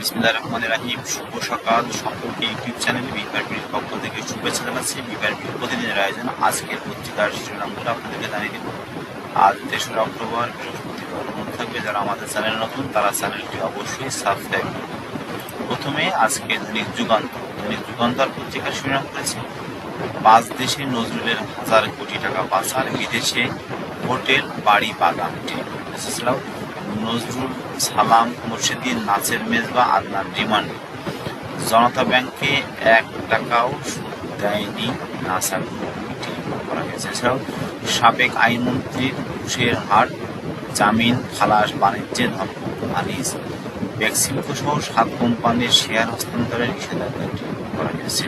বিসমিল্লাহ রহমান রাহিম। শুভ সকাল। সম্পর্কে ইউটিউব চ্যানেলে বিভার পক্ষ থেকে শুভেচ্ছা জানাচ্ছি। বিভার প্রতিদিনের আয়োজন। আজকের পত্রিকার শিরোনামগুলো আপনাদেরকে জানিয়ে দেব। আজ তেসরা অক্টোবর, বৃহস্পতিবার অনুরোধ থাকবে যারা আমাদের চ্যানেল নতুন, তারা চ্যানেলটি অবশ্যই সাবস্ক্রাইব করবে প্রথমে আজকে দৈনিক যুগান্তর দৈনিক যুগান্তর পত্রিকার শিরোনাম করেছে পাঁচ দেশে নজরুলের হাজার কোটি টাকা পাচার, বিদেশে হোটেল, বাড়ি, বাগান। নজরুল সালাম মুর্শিদিন নাচের মেজবা আদনান রিমান্ড জনতা ব্যাংকে এক টাকাও দেয়নি নাসার কমিটি। করা হয়েছে। এছাড়াও সাবেক আইনমন্ত্রীর ঘুষের হাট, জামিন, খালাস, বাণিজ্যে ধর্ম আনিস সহ সাত কোম্পানির শেয়ার হস্তান্তরের নিষেধাজ্ঞা করা হয়েছে।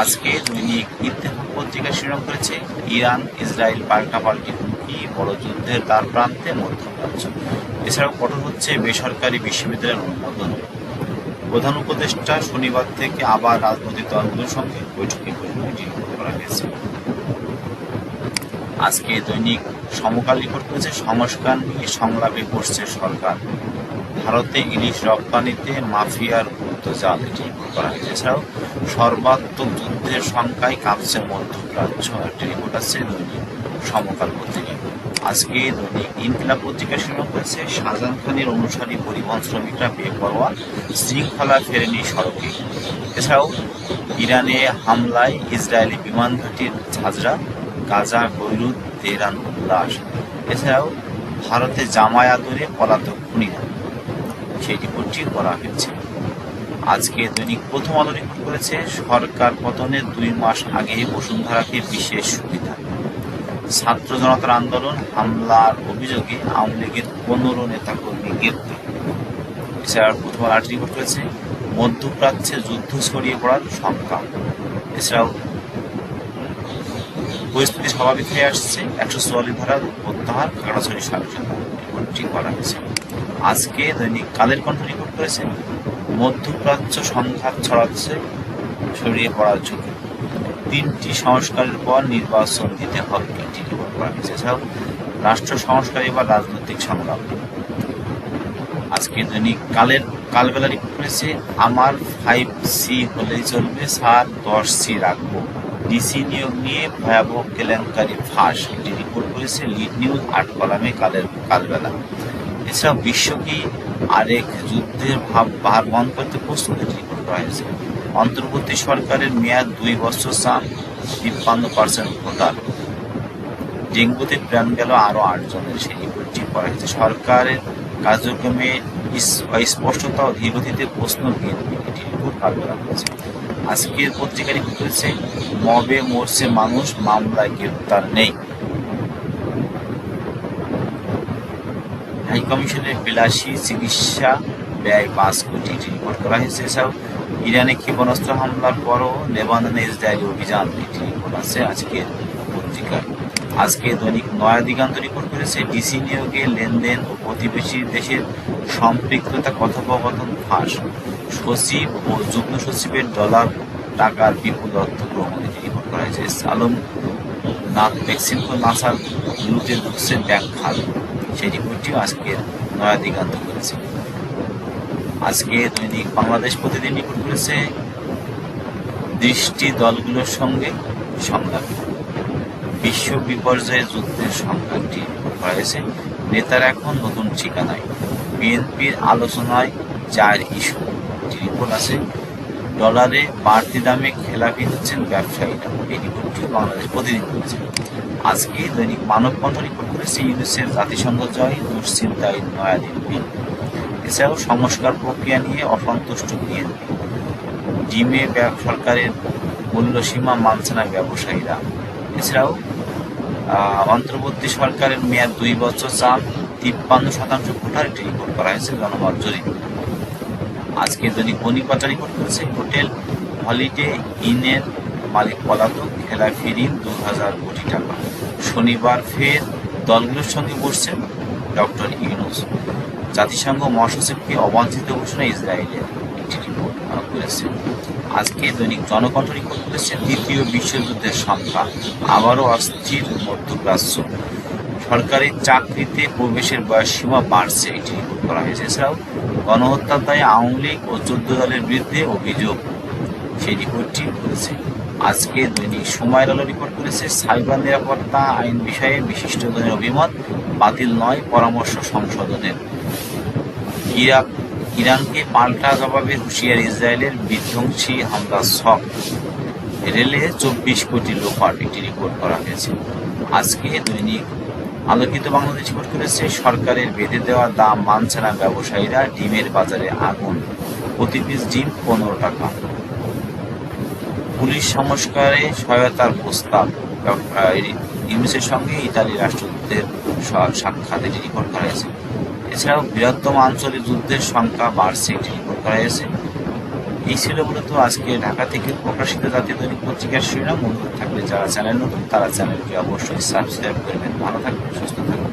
আজকে দৈনিক ইত্তেফাক পত্রিকা শিরোনাম করেছে ইরান ইসরায়েল পাল্টাপাল্টি। বড় যুদ্ধের দ্বার প্রান্তে মধ্যপ্রাচ্য। এছাড়াও কঠোর হচ্ছে বেসরকারি বিশ্ববিদ্যালয়ের অনুমোদন। প্রধান উপদেষ্টা শনিবার থেকে আবার রাজনৈতিক দলগুলোর সঙ্গে বৈঠকে করা হয়েছে। আজকে দৈনিক সমকাল রিপোর্ট করেছে সংস্কার নিয়ে সংলাপে বসছে সরকার। ভারতে ইলিশ রপ্তানিতে মাফিয়ার গুরুত্ব জাল এটি করা হয়েছে। এছাড়াও সর্বাত্মক যুদ্ধের সংখ্যায় কাঁপছে মধ্যপ্রাচ্য। একটি রিপোর্ট আছে দৈনিক সমকাল পত্রিকায়। আজকে দৈনিক ইনকিলাব পত্রিকা শুরু করেছে, শাহজাহান খানের অনুসারী পরিবহন শ্রমিকরা বেপরোয়া শৃঙ্খলা ফেরেনি সড়কে। এছাড়াও ইরানে হামলায় ইসরায়েলি বিমান ঘাঁটির ঝাঁঝরা, গাজা, বৈরুত, তেহরান উল্লাস এছাড়াও ভারতে জামায় আদরে পলাতক খুনিরা। সেই রিপোর্টটি করা হয়েছে। আজকে দৈনিক প্রথম আলো রিপোর্ট করেছে, সরকার পতনের দুই মাস আগে বসুন্ধরাকে বিশেষ সুবিধা। ছাত্র জনতার আন্দোলন, হামলার অভিযোগে আওয়ামী লীগের পনেরো নেতাকর্মী গ্রেপ্তার। এছাড়া প্রথম আর্ট রিপোর্ট করেছে মধ্যপ্রাচ্যে যুদ্ধ ছড়িয়ে পড়ার শঙ্কা। এছাড়াও পরিস্থিতি স্বাভাবিক হয়ে আসছে, একশো চুয়াল্লিশ ধারার প্রত্যাহার সার্জন রিপোর্টটি করা হয়েছে। আজকে দৈনিক কালের কণ্ঠ রিপোর্ট করেছে মধ্যপ্রাচ্য সংঘাত ছড়াচ্ছে, ছড়িয়ে পড়ার ঝুঁকি। তিনটি সংস্কারের পর নির্বাচন দিতে হবে। এটি রিপোর্ট করা হয়েছে এছাড়াও রাষ্ট্র সংস্কারী বা রাজনৈতিক সংগ্রাম। আজকে দৈনিক কালের কালবেলা রিপোর্ট করেছে আমার ফাইভ সি হলেই চলবে। স্যার, দশ সি রাখব। ডিসি নিয়োগ নিয়ে ভয়াবহ কেলেঙ্কারি ফাঁস। এটি রিপোর্ট করেছে লিড নিউজ আট কলামে কালের কালবেলা। এছাড়াও বিশ্ব কি আরেক যুদ্ধের ভাব ভার বন্ধ করতে প্রস্তুত? রিপোর্ট করা হয়েছে। অন্তর্বর্তী সরকারের মেয়াদ দুই বছর চান তিপ্পান্ন পার্সেন্ট ভোটার। ডেঙ্গুতে প্রাণ গেল আরও আটজনের সেই রিপোর্টটি করা হয়েছে সরকারের কার্যক্রমে অস্পষ্টতা ও ধীরগতিতে প্রশ্ন এটি কালবেলা হয়েছে আজকের পত্রিকা রিপোর্ট করেছে? মবে মরছে মানুষ, মামলায় গ্রেপ্তার নেই। হাইকমিশনের বিলাসী চিকিৎসা ব্যয় পাঁচ কোটি রিপোর্ট করা হয়েছে। এছাড়াও ইরানে ক্ষেপণাস্ত্র হামলার পরও লেবাননে ইসরায়েলি অভিযান এটি রিপোর্ট আছে আজকের পত্রিকায়। আজকে দৈনিক নয়া দিগান্ত রিপোর্ট করেছে, ডিসি নিয়োগে লেনদেন ও প্রতিবেশী দেশের সম্পৃক্ততা কথোপকথন ফাঁস। সচিব ও যুগ্ম সচিবের ডলার টাকার বিপুল অর্থ গ্রহণ এটি রিপোর্ট করা হয়েছে। আলম নাথ মেক্সিমকো নাসার লুটে ঢুকছে ব্যাংক খাল সেই রিপোর্টটিও আজকের নয়া দিগান্ত করেছে। আজকে দৈনিক বাংলাদেশ প্রতিদিন রিপোর্ট করেছে দৃষ্টি দলগুলোর সঙ্গে সংলাপ বিশ্ব বিপর্যয়ে যুদ্ধের সংখ্যাটি হয়েছে। নেতারা এখন নতুন ঠিকানায়। বিএনপির আলোচনায় চার ইস্যু। রিপোর্ট আছে, ডলারে বাড়তি দামে খেলাপি হচ্ছেন ব্যবসায়ীরা। এই রিপোর্টটি বাংলাদেশ প্রতিদিন করেছে। আজকে দৈনিক মানববন্ধ রিপোর্ট করেছে ইউনিসেফ জাতিসংঘ জয়, দুশ্চিন্তায় নয়াদিন এছাড়াও সংস্কার প্রক্রিয়া নিয়ে অসন্তুষ্ট বিএনপি। ডিমে সরকারের মূল্যসীমা মানছে না ব্যবসায়ীরা। এছাড়াও অন্তর্বর্তী সরকারের মেয়াদ দুই বছর চান তিপ্পান্ন শতাংশ ভোটার একটি রিপোর্ট করা হয়েছে জনমত জরিপ আজকে দৈনিক বণিকবার্তা রিপোর্ট করেছে হোটেল হলিডে ইনের মালিক পলাতক খেলা ফিরিন দু হাজার কোটি টাকা। শনিবার ফের দলগুলোর সঙ্গে বসছেন ডক্টর ইউনুস। জাতিসংঘ মহাসচিবকে অবাঞ্ছিত ঘোষণা ইসরায়েলের একটি রিপোর্ট আজকে দৈনিক জনকণ্ঠ রিপোর্ট করেছে, দ্বিতীয় বিশ্বযুদ্ধের সংখ্যা আবারও অস্থির মধ্যপ্রাচ্য। সরকারি চাকরিতে প্রবেশের বয়স সীমা বাড়ছে, এটি রিপোর্ট করা হয়েছে। এছাড়াও গণহত্যার দায়ে আওয়ামী লীগ ও চোদ্দ দলের বিরুদ্ধে অভিযোগ সেই রিপোর্টটি করেছে। আজকে দৈনিক সময়ের আলো রিপোর্ট করেছে, সাইবার নিরাপত্তা আইন বিষয়ে বিশিষ্টজনের অভিমত বাতিল নয় পরামর্শ সংশোধনের। ইরাক, ইরানকে পাল্টা জবাবে হুঁশিয়ার ইসরায়েলের বিধ্বংসী হামলা সব রেলে চব্বিশ কোটি লোপার একটি রিপোর্ট করা হয়েছে। আজকে দৈনিক আলোকিত বাংলাদেশ রিপোর্ট করেছে, সরকারের বেঁধে দেওয়া দাম মানছে না ব্যবসায়ীরা, ডিমের বাজারে আগুন, প্রতি পিস ডিম পনেরো টাকা। পুলিশ সংস্কারে সহায়তার প্রস্তাব ইউনিসের সঙ্গে ইতালি রাষ্ট্রদূতের সাক্ষাৎ এটি রিপোর্ট করা হয়েছে। এছাড়াও বৃহত্তম আঞ্চলিক যুদ্ধের সংখ্যা বাড়ছে এটি রিপোর্ট করা হয়েছে এই ছিল মূলত আজকে ঢাকা থেকে প্রকাশিত জাতীয় দৈনিক পত্রিকার শিরোনাম। অনুরোধ থাকবে যারা চ্যানেল নতুন, তারা চ্যানেলকে অবশ্যই সাবস্ক্রাইব করবেন। ভালো থাকবেন, সুস্থ থাকবেন।